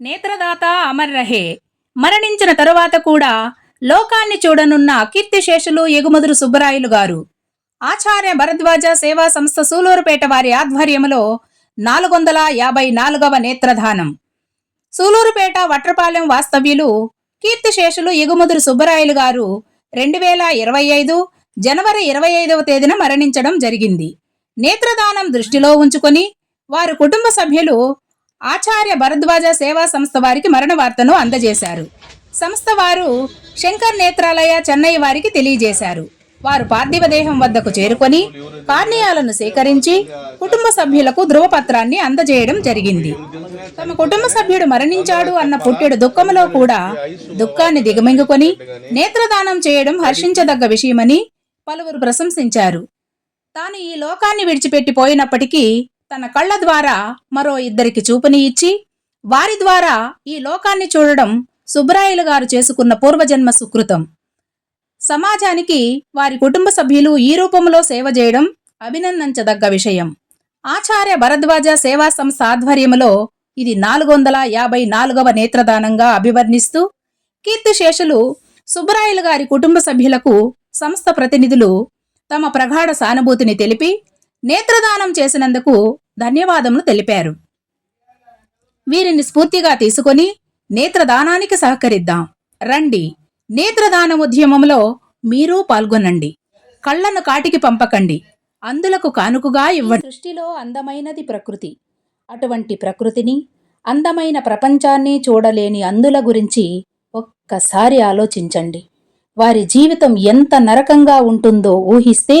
నేత్రదాత అమర్ రహే మరణించిన తరువాత కూడా లోకాన్ని చూడనున్న కీర్తిశేషులు ఎగుమదురు సుబ్బరాయులు గారు. ఆచార్య భరద్వాజ సేవా సంస్థ సూలూరుపేట వారి ఆధ్వర్యంలో నాలుగు వందల యాభై నాలుగవ నేత్రదానం. సూలూరుపేట వట్రపాలెం వాస్తవ్యులు కీర్తిశేషులు ఎగుమదురు సుబ్బరాయులు గారు రెండు వేల ఇరవై ఐదు జనవరి ఇరవై ఐదవ తేదీన మరణించడం జరిగింది. నేత్రదానం దృష్టిలో ఉంచుకొని వారి కుటుంబ సభ్యులు ఆచార్య భరద్వాజ సేవా సంస్థ వారికి మరణ వార్తను అందజేశారు. సంస్థ వారు శంకర్ నేత్రాలయ చెన్నై వారికి తెలియజేశారు. వారు పార్థివ దేహం వద్దకు చేరుకొని కార్నియాలను సేకరించి కుటుంబ సభ్యులకు ధృవపత్రాన్ని అందజేయడం జరిగింది. తమ కుటుంబ సభ్యుడు మరణించాడు అన్న పుట్టెడు దుఃఖంలో కూడా దుఃఖాన్ని దిగమింగుకొని నేత్రదానం చేయడం హర్షించదగ్గ విషయమని పలువురు ప్రశంసించారు. తాను ఈ లోకాన్ని విడిచిపెట్టి పోయినప్పటికీ తన కళ్ళ ద్వారా మరో ఇద్దరికి చూపుని ఇచ్చి వారి ద్వారా ఈ లోకాన్ని చూడడం సుబ్రాయిలు గారు చేసుకున్న పూర్వజన్మ సుకృతం. సమాజానికి వారి కుటుంబ సభ్యులు ఈ రూపంలో సేవ చేయడం అభినందించదగ్గ విషయం. ఆచార్య భరద్వాజ సేవా సంస్థ ఆధ్వర్యంలో ఇది నాలుగు వందల యాభై నాలుగవ నేత్రదానంగా అభివర్ణిస్తూ కీర్తిశేషులు సుబ్బరాయలు గారి కుటుంబ సభ్యులకు సంస్థ ప్రతినిధులు తమ ప్రగాఢ సానుభూతిని తెలిపి నేత్రదానం చేసినందుకు ధన్యవాదములు తెలిపారు. వీరిని స్ఫూర్తిగా తీసుకొని నేత్రదానానికి సహకరిద్దాం. రండి నేత్రదాన ఉద్యమంలో మీరు పాల్గొనండి. కళ్ళను కాటికి పంపకండి. అందులకు కానుకగా ఇవ్వండి. సృష్టిలో అందమైనది ప్రకృతి. అటువంటి ప్రకృతిని అందమైన ప్రపంచాన్ని చూడలేని అందుల గురించి ఒక్కసారి ఆలోచించండి. వారి జీవితం ఎంత నరకంగా ఉంటుందో ఊహిస్తే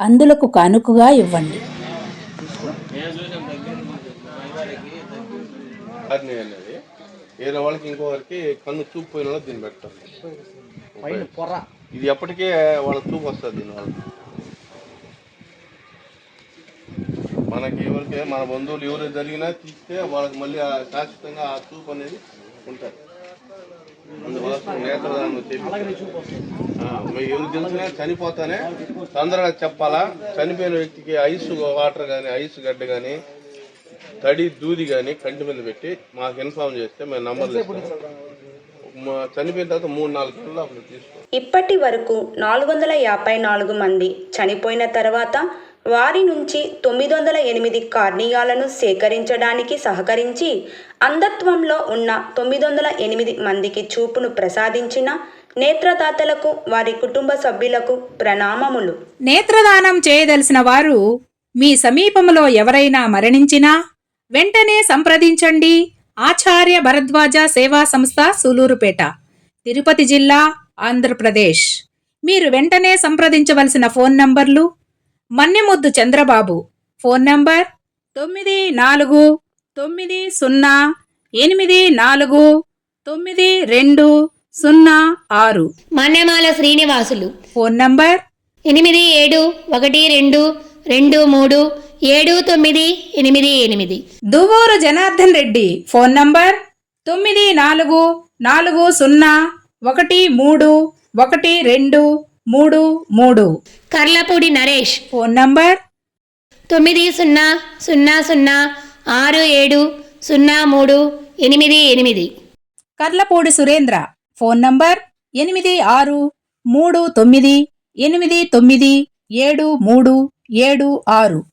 అందులకు కానుకగా ఇవ్వండి. వేరే వాళ్ళకి ఇంకొకరికి కన్ను చూపు పోయిన దీన్ని పెట్టాలి ఇది ఎప్పటికే వాళ్ళ చూపు వస్తుంది మనకి ఎవరికి మన బంధువులు ఎవరు జరిగినా తీస్తే వాళ్ళకి మళ్ళీ ఆ శాశ్వతంగా ఆ చూపు అనేది ఉంటుంది. నేత్రదానం ఎవరు తెలిసినా చనిపోతానే తొందరగా చెప్పాలా? చనిపోయిన వ్యక్తికి ఐస్ వాటర్ కానీ ఐస్ గడ్డ కానీ తడి దూది కానీ కంటి మీద పెట్టి మాకు ఇన్ఫార్మ్ చేస్తే మేము నంబర్లు మా- చనిపోయిన తర్వాత మూడు నాలుగు గంటలు అప్పుడు తీసుకో ఇప్పటి వరకు నాలుగు వందల యాభై నాలుగు మంది చనిపోయిన తర్వాత వారి నుంచి తొమ్మిది వందల ఎనిమిది కార్నియాలను సేకరించడానికి సహకరించి అంధత్వంలో ఉన్న తొమ్మిది వందల ఎనిమిది మందికి చూపును ప్రసాదించిన నేత్రదాతలకు వారి కుటుంబ సభ్యులకు ప్రణామములు. నేత్రదానం చేయదలిసిన వారు మీ సమీపంలో ఎవరైనా మరణించినా వెంటనే సంప్రదించండి. ఆచార్య భరద్వాజ సేవా సంస్థ సూలూరుపేట తిరుపతి జిల్లా ఆంధ్రప్రదేశ్. మీరు వెంటనే సంప్రదించవలసిన ఫోన్ నంబర్లు మన్నెముద్దు చంద్రబాబు. ఫోన్ నంబర్ తొమ్మిది నాలుగు తొమ్మిది సున్నా ఎనిమిది నాలుగు తొమ్మిది రెండు సున్నా ఆరు. మన్నెమాల శ్రీనివాసులు. ఫోన్ నంబర్ ఎనిమిది ఏడు ఒకటి రెండు రెండు మూడు ఏడు తొమ్మిది ఎనిమిది ఎనిమిది. దువ్వూరు జనార్దన్ రెడ్డి. ఫోన్ నంబర్ తొమ్మిది నాలుగు నాలుగు సున్నా ఒకటి మూడు ఒకటి రెండు మూడు మూడు. కర్లపూడి నరేష్. Phone number? తొమ్మిది సున్నా సున్నా సున్నా ఆరు ఏడు సున్నా మూడు ఎనిమిది ఎనిమిది. కర్లపూడి సురేంద్ర. Phone number? ఎనిమిది ఆరు మూడు తొమ్మిది ఎనిమిది తొమ్మిది ఏడు మూడు ఏడు ఆరు.